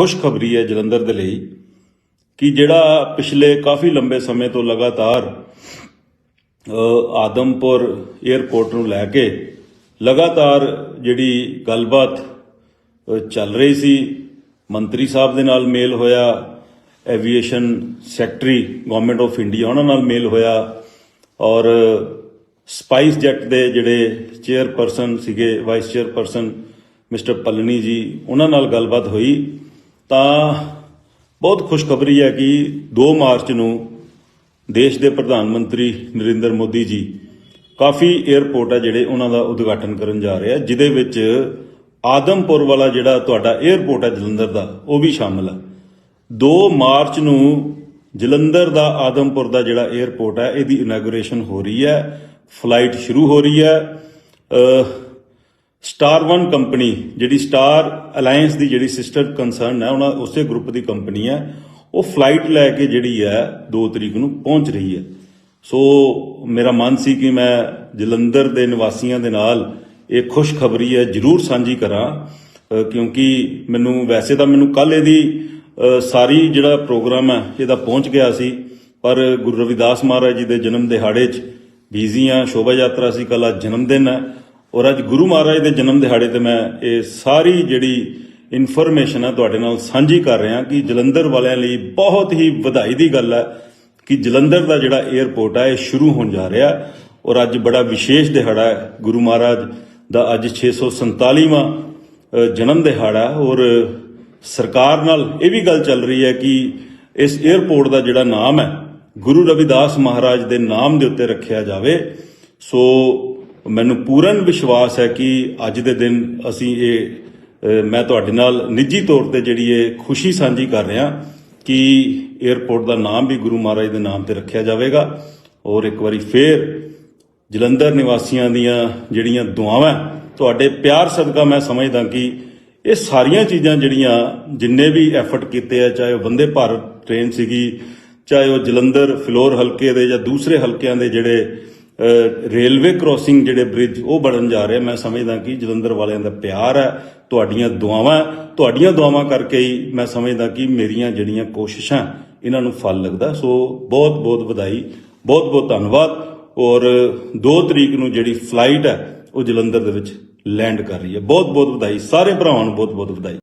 ਖੁਸ਼ਖਬਰੀ ਹੈ ਜਲੰਧਰ ਦੇ ਲਈ ਕਿ ਜਿਹੜਾ ਪਿਛਲੇ ਕਾਫੀ ਲੰਬੇ ਸਮੇਂ ਤੋਂ ਲਗਾਤਾਰ ਆਦਮਪੁਰ 에ਅਰਪੋਰਟ ਨੂੰ ਲੈ ਕੇ ਲਗਾਤਾਰ ਜਿਹੜੀ ਗੱਲਬਾਤ ਚੱਲ ਰਹੀ ਸੀ, ਮੰਤਰੀ ਸਾਹਿਬ ਦੇ ਨਾਲ ਮੇਲ ਹੋਇਆ aviation secretary government of India ਉਹਨਾਂ ਨਾਲ ਮੇਲ ਹੋਇਆ ਔਰ ਸਪਾਈਸ ਜੈਟ ਦੇ ਜਿਹੜੇ ਚੇਅਰਪਰਸਨ ਸੀਗੇ ਵਾਈਸ ਚੇਅਰਪਰਸਨ ਮਿਸਟਰ ਪਲਨੀ ਜੀ, ਉਹਨਾਂ ਨਾਲ ਗੱਲਬਾਤ ਹੋਈ। ਤਾਂ ਬਹੁਤ ਖੁਸ਼ਖਬਰੀ ਹੈ ਕਿ 2 ਮਾਰਚ ਨੂੰ ਦੇਸ਼ ਦੇ ਪ੍ਰਧਾਨ ਮੰਤਰੀ ਨਰਿੰਦਰ ਮੋਦੀ ਜੀ ਕਾਫੀ 에어ਪੋਰਟ ਹੈ ਜਿਹੜੇ ਉਹਨਾਂ ਦਾ ਉਦਘਾਟਨ ਕਰਨ ਜਾ ਰਿਹਾ ਜਿਦੇ ਵਿੱਚ ਆਦਮਪੁਰ ਵਾਲਾ ਜਿਹੜਾ ਤੁਹਾਡਾ 에어ਪੋਰਟ ਹੈ ਜਲੰਧਰ ਦਾ, ਉਹ ਵੀ ਸ਼ਾਮਲ ਹੈ 2 ਮਾਰਚ ਨੂੰ ਜਲੰਧਰ ਦਾ ਆਦਮਪੁਰ ਦਾ ਜਿਹੜਾ 에어ਪੋਰਟ ਹੈ, ਇਹਦੀ ਇਨਾਗਰੇਸ਼ਨ ਹੋ ਰਹੀ ਹੈ, ਫਲਾਈਟ ਸ਼ੁਰੂ ਹੋ ਰਹੀ ਹੈ। ਸਟਾਰ ਵਨ ਕੰਪਨੀ, ਜਿਹੜੀ ਸਟਾਰ ਅਲਾਈਅੰਸ ਦੀ ਜਿਹੜੀ ਸਿਸਟਰ ਕੰਸਰਨ ਹੈ, ਉਹਨਾਂ ਉਸੇ ਗਰੁੱਪ ਦੀ ਕੰਪਨੀ ਹੈ। ਉਹ ਫਲਾਈਟ ਲੈ ਕੇ ਜਿਹੜੀ ਹੈ 2 ਤਰੀਕ ਨੂੰ ਪਹੁੰਚ ਰਹੀ ਹੈ। ਸੋ ਮੇਰਾ ਮਨ ਸੀ ਕਿ ਮੈਂ ਜਲੰਧਰ ਦੇ ਨਿਵਾਸੀਆਂ ਦੇ ਨਾਲ ਇਹ ਖੁਸ਼ਖਬਰੀ ਹੈ, ਜਰੂਰ ਸਾਂਝੀ ਕਰਾਂ। ਕਿਉਂਕਿ ਮੈਨੂੰ, ਵੈਸੇ ਤਾਂ ਮੈਨੂੰ ਕੱਲ ਇਹਦੀ ਸਾਰੀ ਜਿਹੜਾ ਪ੍ਰੋਗਰਾਮ ਹੈ, ਇਹਦਾ ਪਹੁੰਚ ਗਿਆ ਸੀ। ਪਰ ਗੁਰੂ ਰਵਿਦਾਸ ਮਹਾਰਾਜ ਜੀ ਦੇ ਜਨਮ ਦਿਹਾੜੇ 'ਚ ਬੀਜ਼ੀ ਆ ਸ਼ੋਭਾ ਯਾਤਰਾ ਸੀ, ਕੱਲ੍ਹ ਜਨਮ ਦਿਨ ਹੈ। ਔਰ ਅੱਜ ਗੁਰੂ ਮਹਾਰਾਜ ਦੇ ਜਨਮ ਦਿਹਾੜੇ ਤੇ ਮੈਂ ਇਹ ਸਾਰੀ ਜਿਹੜੀ ਇਨਫੋਰਮੇਸ਼ਨ ਹੈ ਤੁਹਾਡੇ ਨਾਲ ਸਾਂਝੀ ਕਰ ਰਿਹਾ ਕਿ ਜਲੰਧਰ ਵਾਲਿਆਂ ਲਈ ਬਹੁਤ ਹੀ ਵਧਾਈ ਦੀ ਗੱਲ ਹੈ ਕਿ ਜਲੰਧਰ ਦਾ ਜਿਹੜਾ 에ਅਰਪੋਰਟ ਹੈ ਇਹ ਸ਼ੁਰੂ ਹੋਣ ਜਾ ਰਿਹਾ ਔਰ ਅੱਜ ਬੜਾ ਵਿਸ਼ੇਸ਼ ਦਿਹਾੜਾ ਹੈ। ਗੁਰੂ ਮਹਾਰਾਜ ਦਾ ਅੱਜ 647ਵਾਂ ਅ, ਜਨਮ ਦਿਹਾੜਾ ਔਰ ਸਰਕਾਰ ਨਾਲ ਇਹ ਵੀ ਗੱਲ ਚੱਲ ਰਹੀ ਹੈ ਕਿ ਇਸ 에ਅਰਪੋਰਟ ਦਾ ਜਿਹੜਾ ਨਾਮ ਹੈ ਗੁਰੂ ਰਵਿਦਾਸ ਮਹਾਰਾਜ ਦੇ ਨਾਮ ਦੇ ਉੱਤੇ ਰੱਖਿਆ ਜਾਵੇ। ਸੋ ਮੈਨੂੰ ਪੂਰਨ ਵਿਸ਼ਵਾਸ ਹੈ ਕਿ ਅੱਜ ਦੇ ਦਿਨ ਅਸੀਂ ਇਹ ਮੈਂ ਤੁਹਾਡੇ ਨਾਲ ਨਿੱਜੀ ਤੌਰ ਤੇ ਜਿਹੜੀ ਇਹ ਖੁਸ਼ੀ ਸਾਂਝੀ ਕਰ ਰਿਹਾ ਕਿ 에ਅਰਪੋਰਟ ਦਾ ਨਾਮ ਵੀ ਗੁਰੂ ਮਹਾਰਾਜ ਦੇ ਨਾਮ ਤੇ ਰੱਖਿਆ ਜਾਵੇਗਾ। ਔਰ ਇੱਕ ਵਾਰੀ ਫੇਰ ਜਲੰਧਰ ਨਿਵਾਸੀਆਂ ਦੀਆਂ ਜਿਹੜੀਆਂ ਦੁਆਵਾਂ, ਤੁਹਾਡੇ ਪਿਆਰ ਸਦਕਾ ਮੈਂ ਸਮਝਦਾ ਕਿ ਇਹ ਸਾਰੀਆਂ ਚੀਜ਼ਾਂ ਜਿਹੜੀਆਂ ਜਿੰਨੇ ਵੀ ਐਫਰਟ ਕੀਤੇ ਆ, ਚਾਹੇ ਉਹ ਵੰਦੇ ਭਾਰਤ ਟ੍ਰੇਨ ਸੀਗੀ, ਚਾਹੇ ਉਹ ਜਲੰਧਰ, ਫਲੋਰ ਹਲਕੇ ਦੇ ਜਾਂ ਦੂਸਰੇ ਹਲਕਿਆਂ ਦੇ ਜਿਹੜੇ ਰੇਲਵੇ ਕ੍ਰੋਸਿੰਗ ਜਿਹੜੇ ਬ੍ਰਿਜ ਉਹ ਬਣਨ ਜਾ ਰਹੇ। ਮੈਂ ਸਮਝਦਾ ਕਿ ਜਲੰਧਰ ਵਾਲਿਆਂ ਦਾ ਪਿਆਰ ਹੈ, ਤੁਹਾਡੀਆਂ ਦੁਆਵਾਂ ਤੁਹਾਡੀਆਂ ਦੁਆਵਾਂ ਕਰਕੇ ਹੀ ਮੈਂ ਸਮਝਦਾ ਕਿ ਮੇਰੀਆਂ ਜਿਹੜੀਆਂ ਕੋਸ਼ਿਸ਼ਾਂ, ਇਹਨਾਂ ਨੂੰ ਫਲ ਲੱਗਦਾ। ਸੋ, ਬਹੁਤ ਬਹੁਤ ਵਧਾਈ, ਬਹੁਤ ਬਹੁਤ ਧੰਨਵਾਦ। ਔਰ 2 ਤਰੀਕ ਨੂੰ ਜਿਹੜੀ ਫਲਾਈਟ ਹੈ, ਉਹ ਜਲੰਧਰ ਦੇ ਵਿੱਚ ਲੈਂਡ ਕਰ ਰਹੀ ਹੈ। ਬਹੁਤ ਬਹੁਤ ਵਧਾਈ। ਸਾਰੇ ਭਰਾਵਾਂ ਨੂੰ ਬਹੁਤ ਬਹੁਤ ਵਧਾਈ।